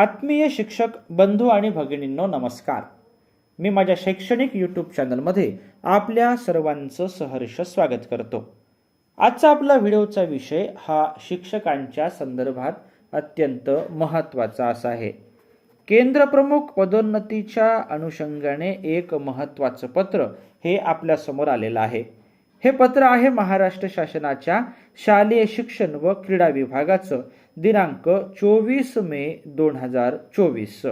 आत्मीय शिक्षक बंधू आणि भगिनींनो नमस्कार. मी माझ्या शैक्षणिक यूट्यूब चॅनलमध्ये आपल्या सर्वांचं सहर्ष स्वागत करतो. आजचा आपला व्हिडिओचा विषय हा शिक्षकांच्या संदर्भात अत्यंत महत्त्वाचा असा आहे. केंद्रप्रमुख पदोन्नतीच्या अनुषंगाने एक महत्त्वाचं पत्र हे आपल्यासमोर आलेलं आहे. हे पत्र आहे महाराष्ट्र शासनाच्या शालेय शिक्षण व क्रीडा विभागाचं. दिनांक चोवीस मे दोन हजार चोवीस.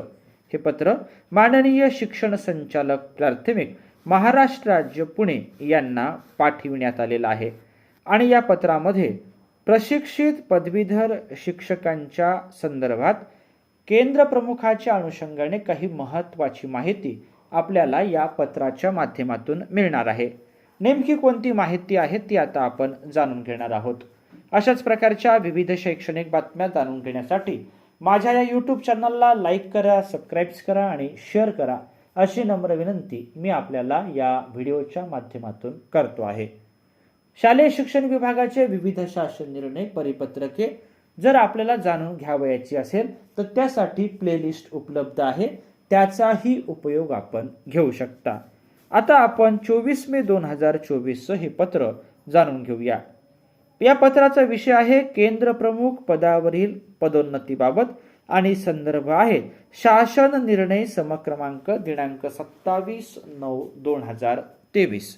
हे पत्र माननीय शिक्षण संचालक प्राथमिक महाराष्ट्र राज्य पुणे यांना पाठविण्यात आलेलं आहे. आणि या पत्रामध्ये प्रशिक्षित पदवीधर शिक्षकांच्या संदर्भात केंद्र प्रमुखाच्या अनुषंगाने काही महत्त्वाची माहिती आपल्याला या पत्राच्या माध्यमातून मिळणार आहे. नेमकी कोणती माहिती आहे ती आता आपण जाणून घेणार आहोत. अशाच प्रकारच्या विविध शैक्षणिक बातम्या जाणून घेण्यासाठी माझ्या या यूट्यूब चॅनलला लाईक करा सबस्क्राईब्स करा आणि शेअर करा अशी नम्र विनंती मी आपल्याला या व्हिडिओच्या माध्यमातून करतो आहे. शालेय शिक्षण विभागाचे विविध शासन निर्णय परिपत्रके जर आपल्याला जाणून घ्यावयाची असेल तर त्यासाठी प्लेलिस्ट उपलब्ध आहे. त्याचाही उपयोग आपण घेऊ शकता. आता आपण चोवीस मे दोन हजार चोवीसचं हे पत्र जाणून घेऊया. या पत्राचा विषय आहे केंद्र प्रमुख पदावरील पदोन्नतीबाबत आणि संदर्भ आहे शासन निर्णय समक्रमांक दिनांक सत्तावीस नऊ दोन हजार तेवीस.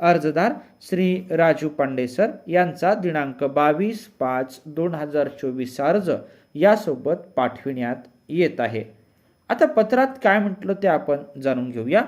अर्जदार श्री राजू पांडेसर यांचा दिनांक बावीस पाच दोन हजार चोवीस अर्ज यासोबत पाठविण्यात येत आहे. आता पत्रात काय म्हटलं ते आपण जाणून घेऊया.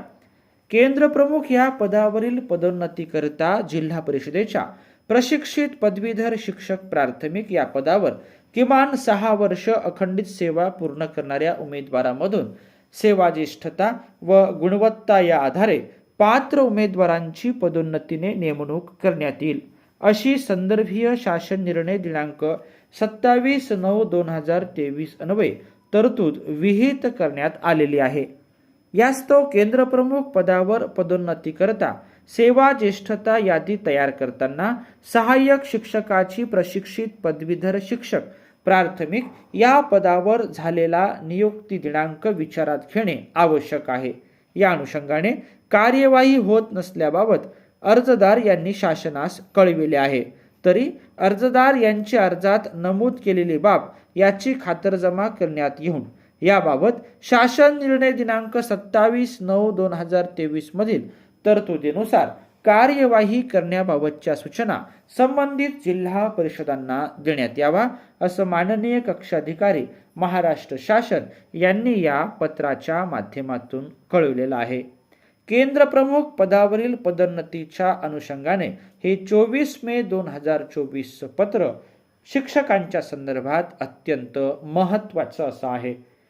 केंद्र प्रमुख या पदावरील पदोन्नतीकरिता जिल्हा परिषदेच्या प्रशिक्षित पदवीधर शिक्षक प्राथमिक या पदावर किमान सहा वर्ष अखंडित सेवा पूर्ण करणाऱ्या उमेदवारामधून सेवा ज्येष्ठता व गुणवत्ता या आधारे पात्र उमेदवारांची पदोन्नतीने नेमणूक करण्यात येईल. अशी संदर्भीय शासन निर्णय दिनांक सत्तावीस नऊ दोन हजार तेवीस अन्वये तरतूद विहित करण्यात आलेली आहे. यास्तव केंद्र प्रमुख पदावर पदोन्नती करता सेवा ज्येष्ठता यादी तयार करताना सहाय्यक शिक्षकाची प्रशिक्षित पदवीधर शिक्षक प्राथमिक या पदावर झालेला नियुक्ती दिनांक विचारात घेणे आवश्यक आहे. या अनुषंगाने कार्यवाही होत नसल्याबाबत अर्जदार यांनी शासनास कळविले आहे. तरी अर्जदार यांच्या अर्जात नमूद केलेली बाब याची खातरजमा करण्यात येऊन याबाबत शासन निर्णय दिनांक सत्तावीस नऊ दोन हजार तेवीस मधील तरतुदीनुसार कार्यवाही करण्याबाबतच्या सूचना संबंधित जिल्हा परिषदांना देण्यात यावा असं माननीय कक्षाधिकारी महाराष्ट्र शासन यांनी या पत्राच्या माध्यमातून कळवलेलं आहे. केंद्र प्रमुख पदावरील पदोन्नतीच्या अनुषंगाने हे चोवीस मे दोन हजार चोवीस पत्र शिक्षकांच्या संदर्भात अत्यंत महत्त्वाचं असं आहे.